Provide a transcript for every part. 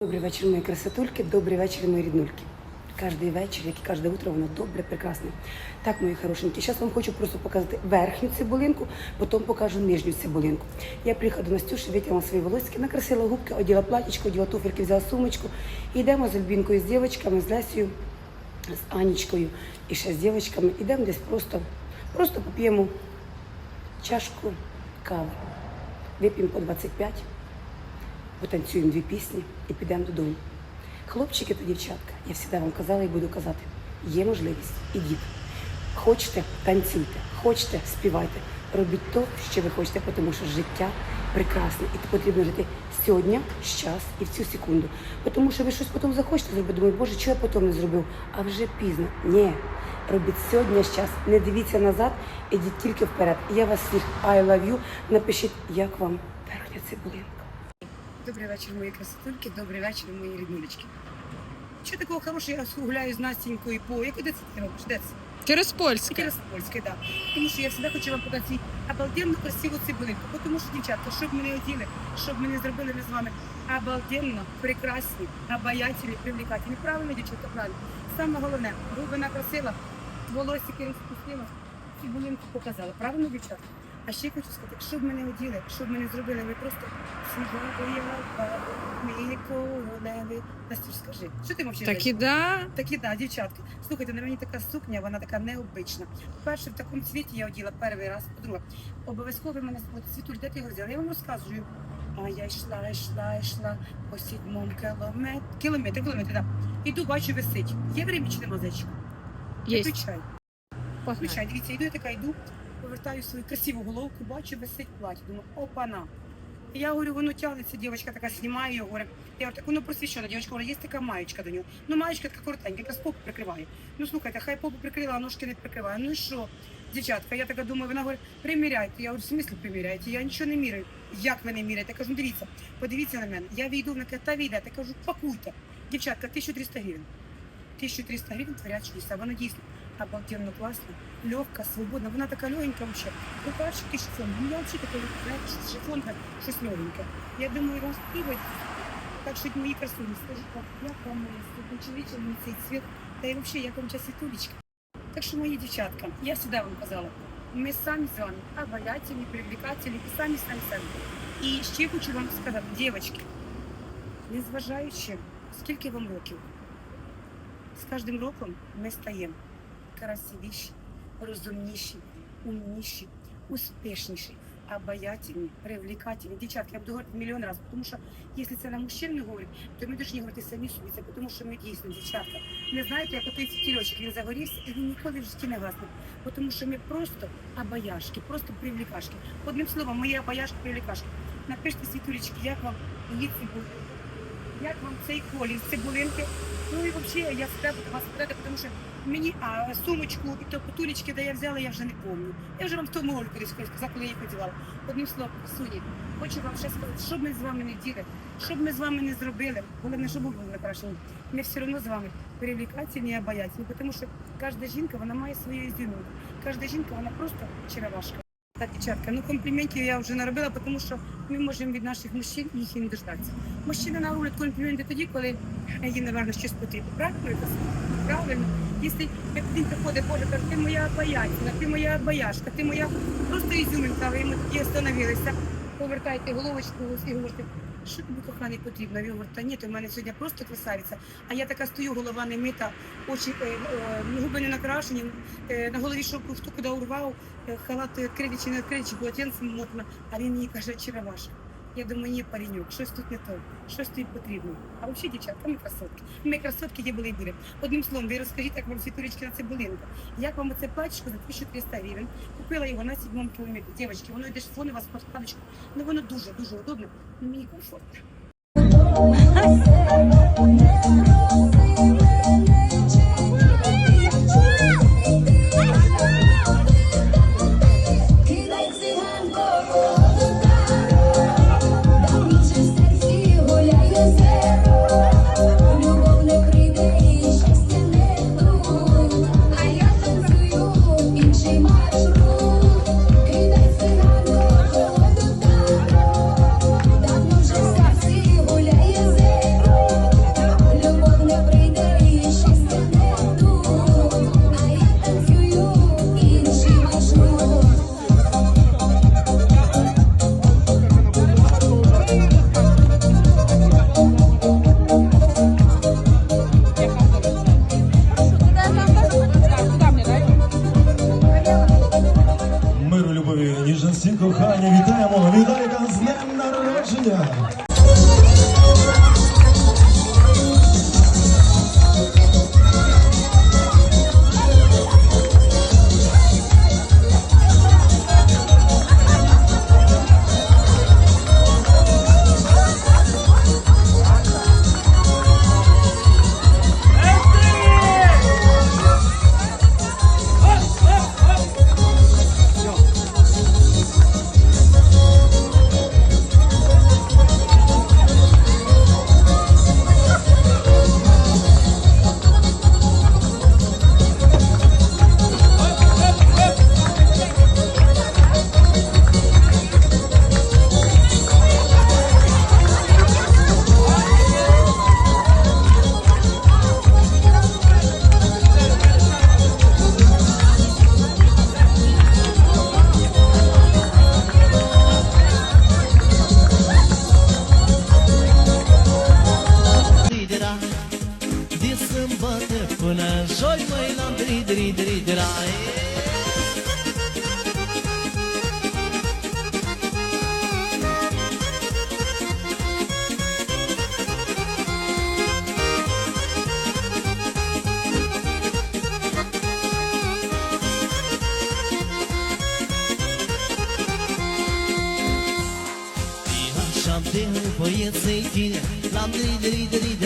Добрий вечір, мої красотульки, добрий вечір, мої ріднульки. Кожний вечір, як і кожне утро, воно добре, прекрасне. Так, мої хорошенькі, зараз вам хочу просто показати верхню цибулинку, потім покажу нижню цибулинку. Я приїхала до Настюші, витягнула свої волосики, накрасила губки, оділа платічко, оділа туфельки, взяла сумочку. Йдемо з Альбінкою, з дівчатками, з Лесією, з Анічкою і ще з дівчатками. Йдемо десь просто, просто поп'ємо чашку кави. Вип'ємо по 25 потанцюємо дві пісні і підемо додому. Хлопчики та дівчатка, я завжди вам казала і буду казати, є можливість, ідіть. Хочете, танцюйте, хочете, співайте, робіть то, що ви хочете, тому що життя прекрасне, і потрібно жити сьогодні, щас і в цю секунду. Тому що ви щось потім захочете зробити, думаєте, боже, чого я потім не зробив? А вже пізно. Ні. Робіть сьогодні щас, не дивіться назад, ідіть тільки вперед. Я вас всіх I love you. Напишіть, як вам верхня цибулинка. Добрий вечір, мої красотульки, добрий вечір, мої ріднулечки. Що такого хорошого, я гуляю з Настенькою по... Як де це ти робиш? Де це? Тираспольське. Через польське, так. Тому що я завжди хочу вам показати обалденно красиву цибулинку. Тому що, дівчатка, щоб мене оділи, щоб мене зробили ми з вами обалденно, прекрасні, обаятельні, привлекательні. Правильно, дівчатка, правильно. Саме головне, губи накрасила, волосики розпустила, цибулинку показала. Правильно, дівчатка? А ще хочу сказати, щоб мене оділи, щоб мене зробили, ви просто сьогодні мої королеви. Настюш, скажи, що ти мовчиш? Так і да. Такі, да, дівчатки. Слухайте, на мені така сукня, вона така необична. Перше, в такому цвіті я оділа перший раз. По-друге, обов'язково ви мене спитаєте, Світуль, де ти його взяла? Я вам розказую. А я йшла, йшла, йшла по сідьмому кілометрі. Кілометр, кілометр, так. Іду, бачу, висить. Є время чи нема зайчика? Є. Включай. Включай, дивіться, йду, я така йду, повертаю свою красиву головку, бачу, висить плаття. Думаю, опана. Я говорю, воно тягнеться, дівчинка така знімає його, говорю, я говорю, так воно просвіщено, дівчинка говорить, є така маєчка до нього. Ну, маєчка така коротенька, якраз попу прикриває. Ну, слухайте, хай попу прикрила, а ножки не прикриває. Ну і що? Дівчатка, я така думаю, вона говорить, приміряйте. Я говорю, в смислі приміряйте? Я нічого не міряю. Як ви не міряєте? Я кажу, ну дивіться, подивіться на мене. Я війду, вона каже, та війде. Я кажу, пакуйте. Дівчатка, 1300 гривень. 1300 гривень творять чудеса. Вона дійсно обалденно класна, легка, свободна. Вона така легенька взагалі. Ви бачите, який шифон. Ну, я взагалі така, знаєте, що шифон, так, щось легеньке. Я думаю, вам співать. Так що мої красуні, скажіть, як, як вам моє світ, чоловічий мені цей цвіт, та й взагалі, як вам час світулечка. Так що, мої дівчатка, я сюди вам казала, ми самі з вами обаятельні, привлекательні і самі самі самі. І ще хочу вам сказати, дівчатки, незважаючи, скільки вам років, з кожним роком ми стаємо Красивіші, розумніші, умніші, успішніші, обаятельні, привлекательні. Дівчатки, я буду говорити мільйон разів, тому що якщо це на мужчин не говорять, то ми повинні говорити самі собі. Це тому що ми дійсно, дівчатка, не знаєте, як отой фітільочок, він загорівся і він ніколи в житті не гасне. Тому що ми просто обаяшки, просто привлекашки. Одним словом, мої обаяшки, привлекашки. Напишіть світулечки, як вам її цибулі, як вам цей колір цибулинки. Ну і взагалі я себе буду вас питати, тому що мені а, сумочку і то потулечки, де я взяла, я вже не пам'ятаю. Я вже вам в тому ролику сказала, коли я їх одягала. Одним словом, суні, хочу вам ще сказати, що б ми з вами не діли, що б ми з вами не зробили, головне, щоб ви були накрашені, ми все одно з вами привлекательні і обаятельні, тому що кожна жінка, вона має свою ізюминку. Кожна жінка, вона просто чаровашка. Так, дівчатка, ну компліментів я вже не робила, тому що ми можемо від наших мужчин їх і не дождатися. Мужчини нароблять компліменти тоді, коли їм, напевно, щось потрібно. Правильно? Правильно. Якщо як він приходить, Боже, каже, ти моя обаятельна, ти моя бояшка, ти моя просто ізюминка, ви ми такі остановилися. Повертайте головочку і говорите, що тобі коханий потрібно? Він говорить, та ні, ти в мене сьогодні просто красавиця. А я така стою, голова не мита, очі, е, е, губи не накрашені, е, на голові що хто куди урвав, е, халат відкритий чи не відкритий, чи полотенцем мокне, а він мені каже, чаровашка. Я думаю, ні, пареньок, щось тут не то, щось тобі потрібно. А взагалі, дівчатка, ми красотки. Ми красотки є були і. Одним словом, ви розкажіть, як вам світулечки на цибулинку. Як вам оце платічко за 1300 гривень? Купила його на сідьмому кілометрі. Дівчатки, воно йде шифон у вас під складочку. Ну воно дуже, дуже удобно, мені комфортно.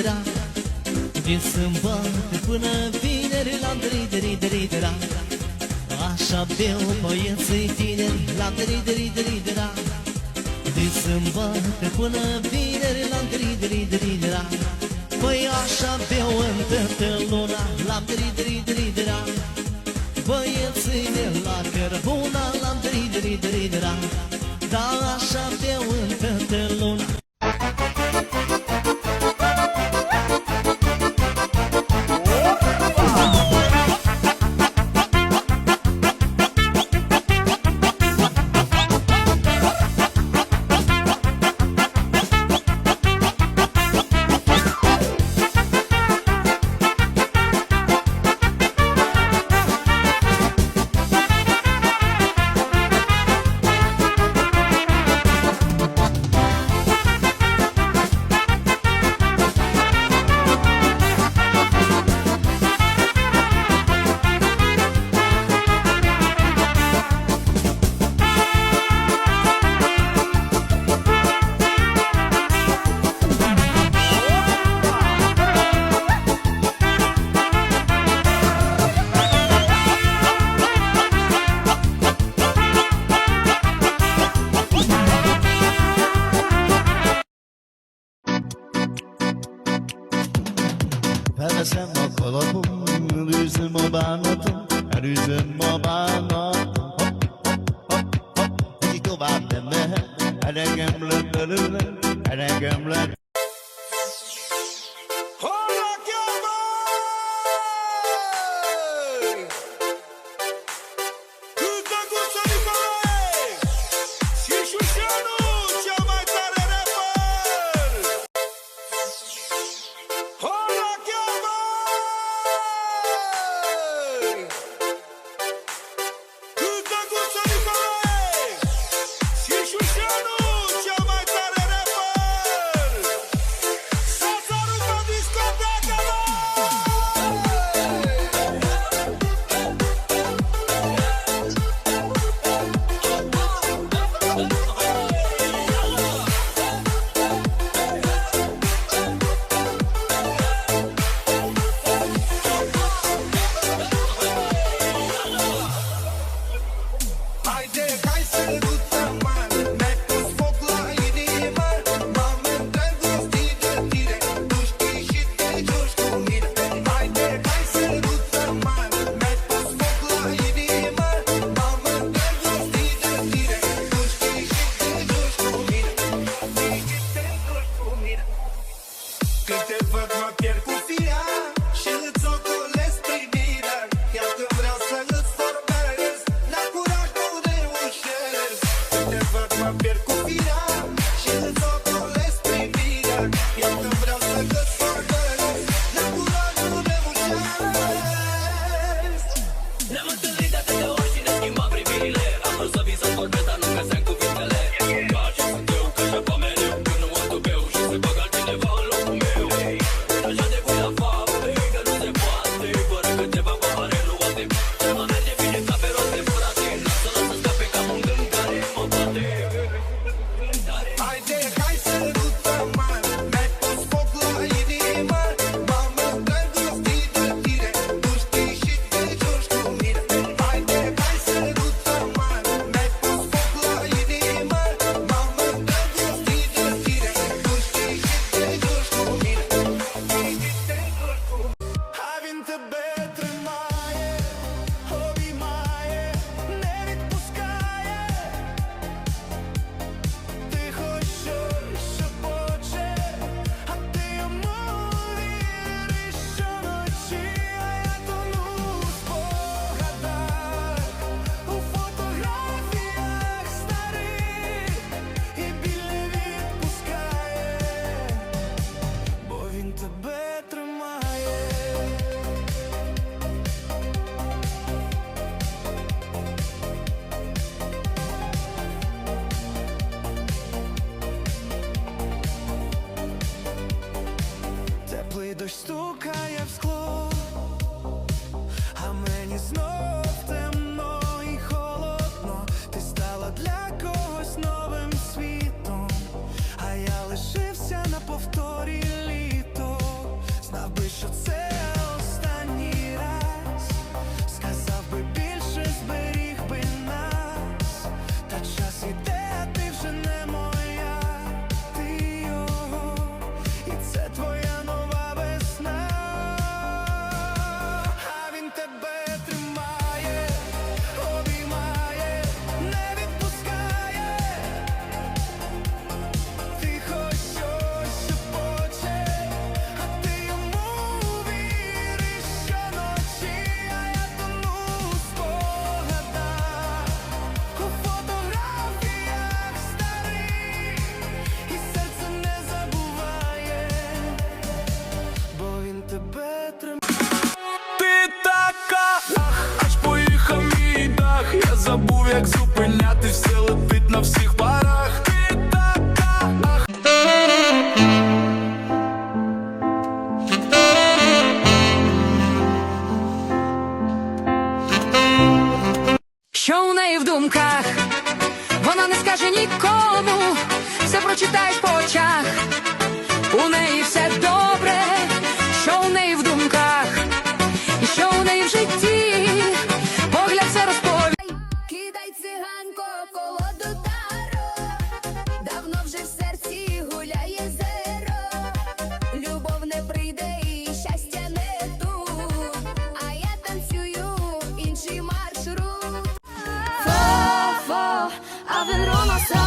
ridera Din sâmbătă până vineri la dri dri dri ridera Așa beau băieții tineri la dri dri dri ridera Din sâmbătă până vineri la dri dri dri ridera Păi așa beau în toată luna la dri ridera Băieții ne la cărbuna la dri dri dri ridera Dar așa beau în toată luna I think I'm lucky.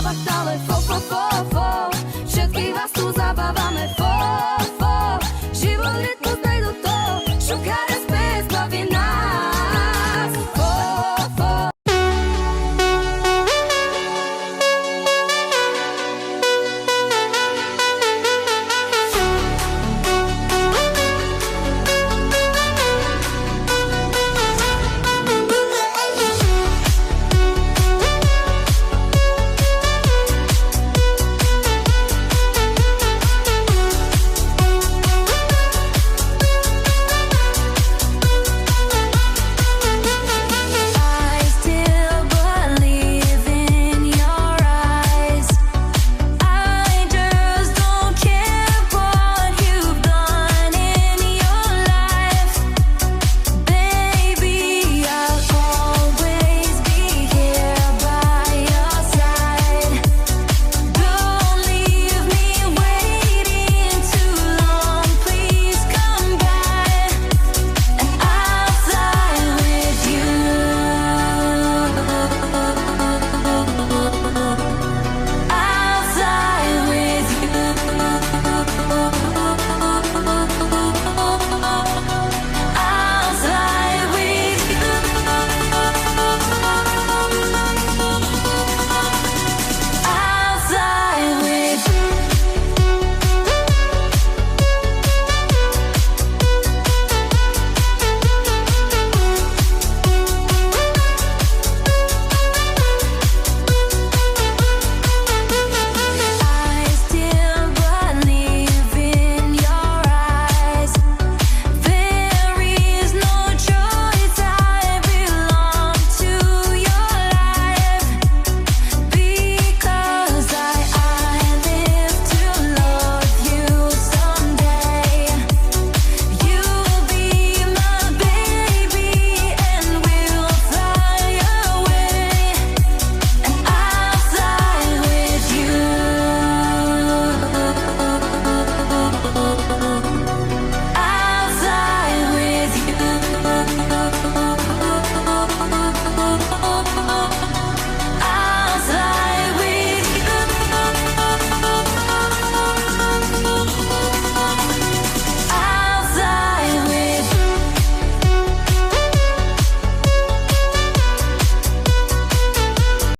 вино